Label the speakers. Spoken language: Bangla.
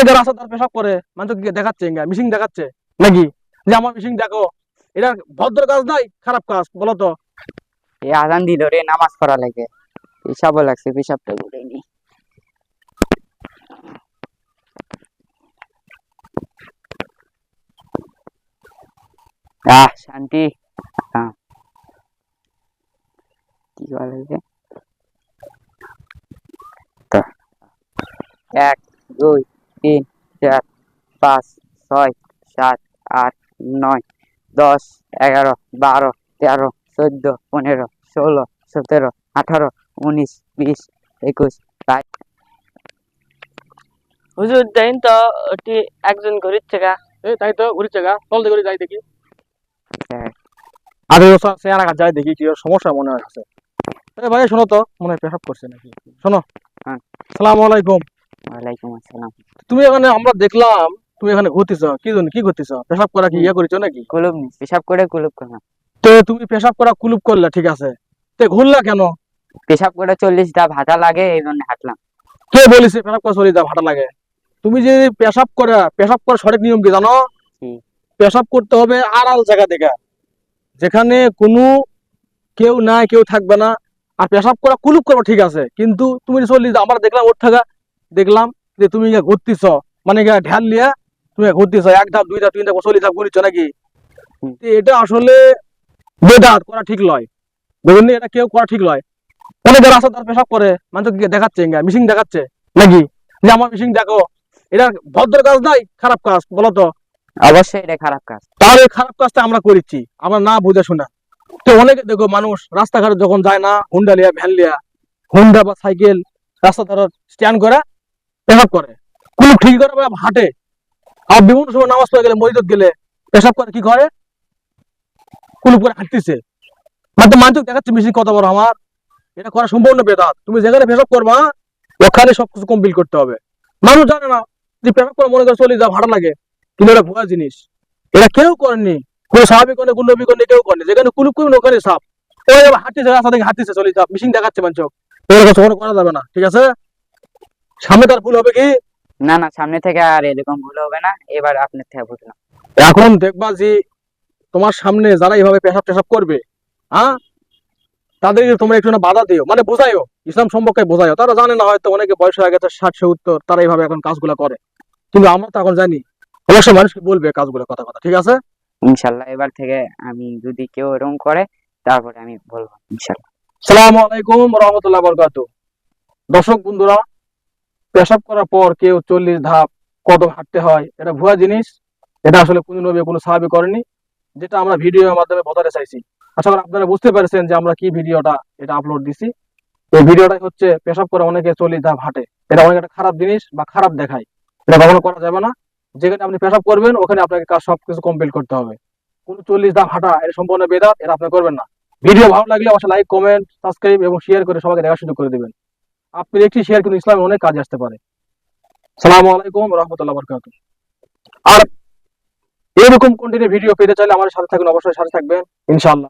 Speaker 1: ঘরে যারা আছে তার পেশাব করে মানুষ দেখাচ্ছে মিশিং দেখাচ্ছে নাকি যে আমার মিশিং দেখো এটা ভদ্র কাজ নাই খারাপ কাজ বলতো
Speaker 2: তো আজান দিল রে নামাজ করা লাগে পেশাব লাগছে পেশাবটা ঘুরেনি আহ শান্তি হ্যাঁ। কি বলে এক দুই তিন চার পাঁচ ছয় সাত আট নয় দশ এগারো বারো তেরো চোদ্দ পনেরো ষোলো সতেরো আঠারো উনিশ বিশ একুশ বাইশ
Speaker 3: হুজুর দেন তো ওটি একজন গরিব থেকে এ তাই তো গরিব থেকে চলতে করে যাই দেখি
Speaker 1: হ্যাঁ। আরে ওসব সে আর যাই দেখি কি সমস্যা মনে হয় আছে আরে ভাই শোনো তো মনে হয় পেশাব করছে নাকি শোনো হ্যাঁ সালামু আলাইকুম তুমি এখানে আমরা দেখলাম তুমি এখানে ঘুরতেছ কি জন্য কি ঘুরতেছ পেশাব করা কি ইয়া করেছো নাকি
Speaker 2: কুলুপ নি পেশাব করে কুলুপ করা
Speaker 1: তো তুমি পেশাব করা কুলুপ করলে ঠিক আছে তে ঘুরলা কেন
Speaker 2: পেশাব করে চল্লিশ দা ভাটা লাগে এই জন্য হাঁটলাম
Speaker 1: কে বলিস পেশাব করা চল্লিশ দা ভাটা লাগে তুমি যে পেশাব করে পেশাব করা সঠিক নিয়ম কি জানো পেশাব করতে হবে আড়াল জায়গা দেখে যেখানে কোনো কেউ নাই কেউ থাকবে না আর পেশাব করা কুলুপ করবো ঠিক আছে কিন্তু তুমি চল্লিশ দা আমরা দেখলাম ওর থাকা দেখলাম যে তুমি ঘুরতেছ মানে ঢ্যাল নিয়ে তুমি ঘুরতেছ এক ধাপ দুই ধাপ তিন ধাপ চল্লিশ ধাপ ঘুরিছ নাকি এটা আসলে বেদাত করা ঠিক নয় দেখুন এটা কেউ করা ঠিক নয় রাস্তা তার পেশাব করে মানুষকে দেখাচ্ছে মিশিং দেখাচ্ছে নাকি যে আমার মিশিং দেখো এটা ভদ্র কাজ নাই খারাপ কাজ বলতো
Speaker 2: অবশ্যই এটা খারাপ কাজ
Speaker 1: তাহলে খারাপ কাজটা আমরা করেছি আমরা না বুঝে শোনা তো অনেকে দেখো মানুষ রাস্তাঘাটে যখন যায় না হুন্ডা লিয়া ভ্যান লিয়া হুন্ডা বা সাইকেল রাস্তা ধরো স্ট্যান্ড করা পেশাব করে কোনো ঠিক করে হাঁটে আর বিভিন্ন সময় নামাজ পড়ে গেলে মসজিদ গেলে পেশাব করে কি করে কুলুপ করে হাঁটতেছে হয়তো মানে মানুষ দেখাচ্ছে মেশিন কত বড় আমার এটা করা সম্ভব না বেদাত তুমি যেখানে পেশাব করবা ওখানে সবকিছু কমপ্লিট করতে হবে মানুষ জানে না যে পেশাব করে মনে করে চলে যা ভাড়া লাগে কিন্তু এটা ভুয়া জিনিস এটা কেউ করেনি কোনো স্বাভাবিক করে কোনো নবী করে কেউ করেনি যেখানে কুলুপ করবেন ওখানে সাপ ওই হাঁটতেছে রাস্তা থেকে হাঁটতেছে চলে যা মেশিন দেখাচ্ছে মানুষ এরকম করা যাবে না ঠিক আছে সামনে তার ভুল হবে কি
Speaker 2: না না সামনে থেকে আর এরকম ভুল হবে না এবার আপনার থেকে ভুল না
Speaker 1: এখন দেখবা যে তোমার সামনে যারা এইভাবে পেশাব টেশাব করবে হ্যাঁ তাদের তোমরা একটু না বাধা দিও মানে বোঝাইও ইসলাম সম্পর্কে বোঝাইও তারা জানে না হয়তো অনেকে বয়স হয়ে গেছে ষাট সত্তর তারা এইভাবে এখন কাজগুলো করে কিন্তু আমরা তো এখন জানি অবশ্যই মানুষকে বলবে কাজগুলো কথা কথা ঠিক আছে
Speaker 2: ইনশাল্লাহ এবার থেকে আমি যদি কেউ এরকম করে তারপরে আমি বলবো ইনশাল্লাহ
Speaker 1: সালামু আলাইকুম রহমতুল্লাহ বরকাত দর্শক বন্ধুরা পেশাব করার পর কেউ চল্লিশ ধাপ কদম হাঁটতে হয় এটা ভুয়া জিনিস এটা আসলে কোনো নবী কোনো সাহাবি করেনি যেটা আমরা ভিডিওর মাধ্যমে বদলে চাইছি আশা করি আপনারা বুঝতে পারছেন যে আমরা কি ভিডিওটা এটা আপলোড দিছি এই ভিডিওটাই হচ্ছে পেশাব করে অনেকে চল্লিশ ধাপ হাঁটে এটা অনেক একটা খারাপ জিনিস বা খারাপ দেখায় এটা কখনো করা যাবে না যেখানে আপনি পেশাব করবেন ওখানে আপনাকে কাজ সবকিছু কমপ্লিট করতে হবে কোনো চল্লিশ ধাপ হাঁটা এটা সম্পূর্ণ বেদাত এটা আপনি করবেন না ভিডিও ভালো লাগলে অবশ্যই লাইক কমেন্ট সাবস্ক্রাইব এবং শেয়ার করে সবাইকে দেখা শুরু করে দেবেন আপনার একটি শেয়ার কিন্তু ইসলামে অনেক কাজে আসতে পারে সালাম আলাইকুম রহমতুল্লাহ বরকাত আর এরকম কন্টিনিউ ভিডিও পেতে চাইলে আমার সাথে থাকুন অবশ্যই সাথে থাকবেন ইনশাল্লাহ